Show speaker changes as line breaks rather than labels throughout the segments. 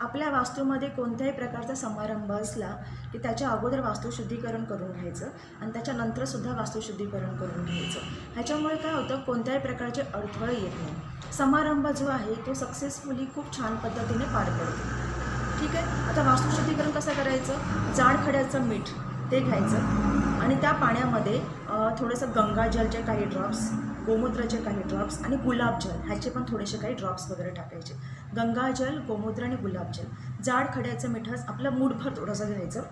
आपल्या वास्तूमध्ये कोणत्याही प्रकारचा समारंभ असला की त्याच्या अगोदर वास्तुशुद्धीकरण करून घ्यायचं आणि त्याच्यानंतरसुद्धा वास्तुशुद्धीकरण करून घ्यायचं. ह्याच्यामुळे काय होतं? कोणत्याही प्रकारचे अडथळे येत नाही. समारंभ जो आहे तो सक्सेसफुली खूप छान पद्धतीने पार पडतो. ठीक आहे? आता वास्तुशुद्धीकरण कसं करायचं? जाड खड्याचं मीठ ते घ्यायचं आणि त्या पाण्यामध्ये थोडंसं गंगाजलचे काही ड्रॉप्स गोमूत्राचे काही ड्रॉप्स आणि गुलाबजल ह्याचे पण थोडेसे काही ड्रॉप्स वगैरे टाकायचे. गंगाजल गोमूत्र आणि गुलाबजल जाड खड्याचं मिठास आपलं मूठभर थोडंसं घ्यायचं.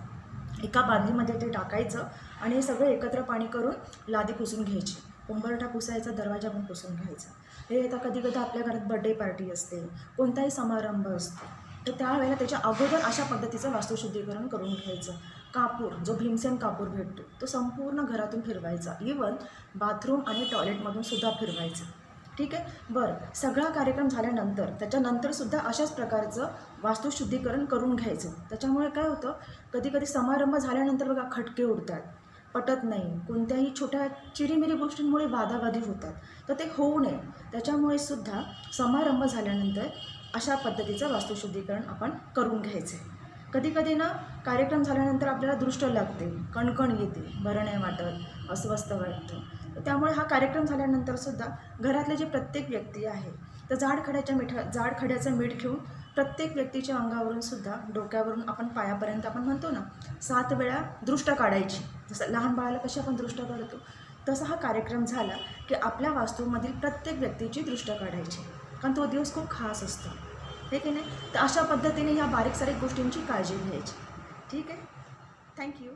एका बादलीमध्ये ते टाकायचं आणि हे सगळं एकत्र पाणी करून लादी पुसून घ्यायची. उंबरठा पुसायचा दरवाजा पण पुसून घ्यायचा. हे आता कधी कधी आपल्या घरात बड्डे पार्टी असते कोणताही समारंभ असतो. तर त्यावेळेला त्याच्या अगोदर अशा पद्धतीचं वास्तुशुद्धीकरण करून घ्यायचं. कापूर जो भीमसेन कापूर भेटतो तो संपूर्ण घरातून फिरवायचा. इवन बाथरूम आणि टॉयलेटमधून सुद्धा फिरवायचं. ठीक आहे? बरं. सगळा कार्यक्रम झाल्यानंतर त्याच्यानंतरसुद्धा अशाच प्रकारचं वास्तुशुद्धीकरण करून घ्यायचं. त्याच्यामुळे काय होतं? कधी कधी समारंभ झाल्यानंतर बघा खटके उडतात. पटत नाही. कोणत्याही छोट्या चिरीमिरी गोष्टींमुळे वादावादी होतात. तर ते होऊ नये. त्याच्यामुळे सुद्धा समारंभ झाल्यानंतर अशा पद्धतीचं वास्तुशुद्धीकरण आपण करून घ्यायचे कधी कधी ना कार्यक्रम झाल्यानंतर आपल्याला दृष्ट लागते कणकण येते बरं नाही वाटत अस्वस्थ वाटतं. त्यामुळे हा कार्यक्रम झाल्यानंतर सुद्धा घरातले जे प्रत्येक व्यक्ती आहे तर जाडखड्याच्या मिठ मिठा मीठ घेऊन प्रत्येक व्यक्तीच्या अंगावरून सुद्धा डोक्यावरून आपण पायापर्यंत आपण म्हणतो ना सात वेळा दृष्ट काढायची. जसं लहान बाळाला कशी आपण दृष्ट काढतो तसा हा कार्यक्रम झाला की आपल्या वास्तूमधील प्रत्येक व्यक्तीची दृष्ट काढायची. कारण तो दिवस खूप खास असतो. हे की नाही? तर अशा पद्धतीने ह्या बारीक सारीक गोष्टींची काळजी घ्यायची. ठीक आहे? थँक्यू